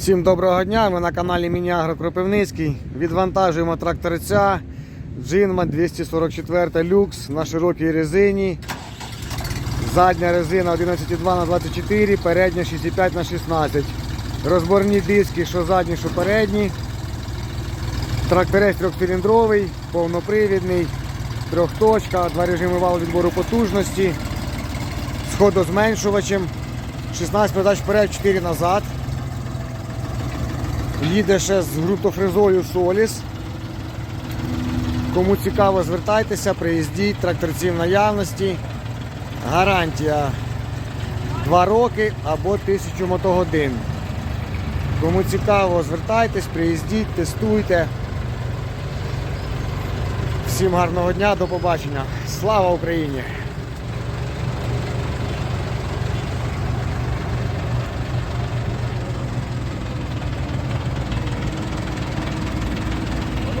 Всім доброго дня! Ми на каналі Міні-Агро Кропивницький. Відвантажуємо тракторця Джинма 244 люкс на широкій резині. Задня резина 11,2 на 24, передня 6,5 на 16. Розборні диски, що задні, що передні. Тракторець трьохциліндровий, повнопривідний, трьохточка, два режими валу відбору потужності, з ходозменшувачем, 16 передач вперед, 4 назад. Їде ще з ґрунтофрезою Соліс. Кому цікаво, звертайтеся, приїздіть, тракторці в наявності. Гарантія 2 роки або 1000 мотогодин. Кому цікаво, звертайтесь, приїздіть, тестуйте. Всім гарного дня, до побачення. Слава Україні!